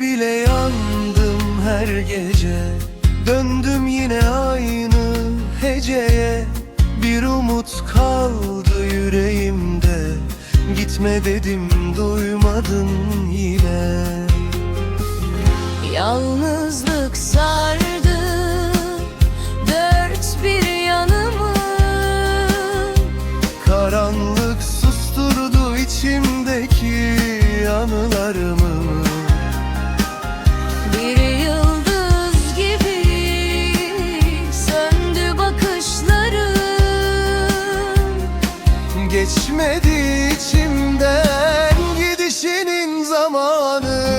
bile yandım her gece. Döndüm yine aynı heceye. Bir umut kaldı yüreğimde. Gitme dedim duymadın yine. Yalnızlık Geçmedi içimden gidişinin zamanı.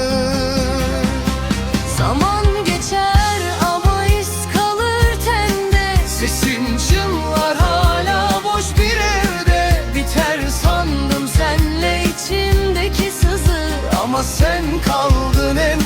Zaman geçer ama iz kalır tende. Sesin çınlar hala boş bir evde. Biter sandım senle içimdeki sızı. Ama sen kaldın en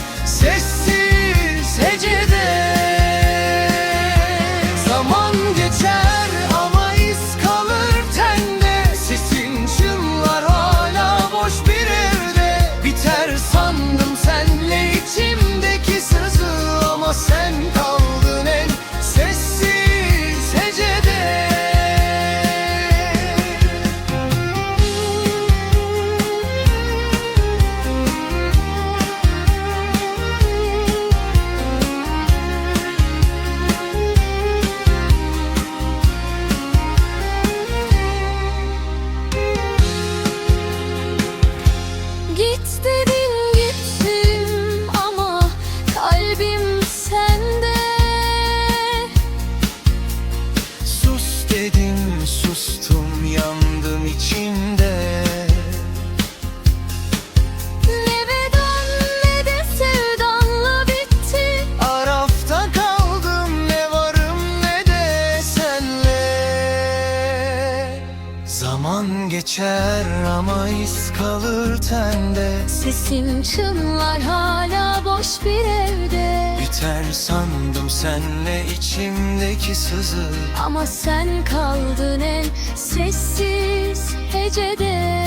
Zaman geçer ama iz kalır tende. Sesin çınlar hala boş bir evde. Biter sandım senle içimdeki sızı. Ama sen kaldın en sessiz hecede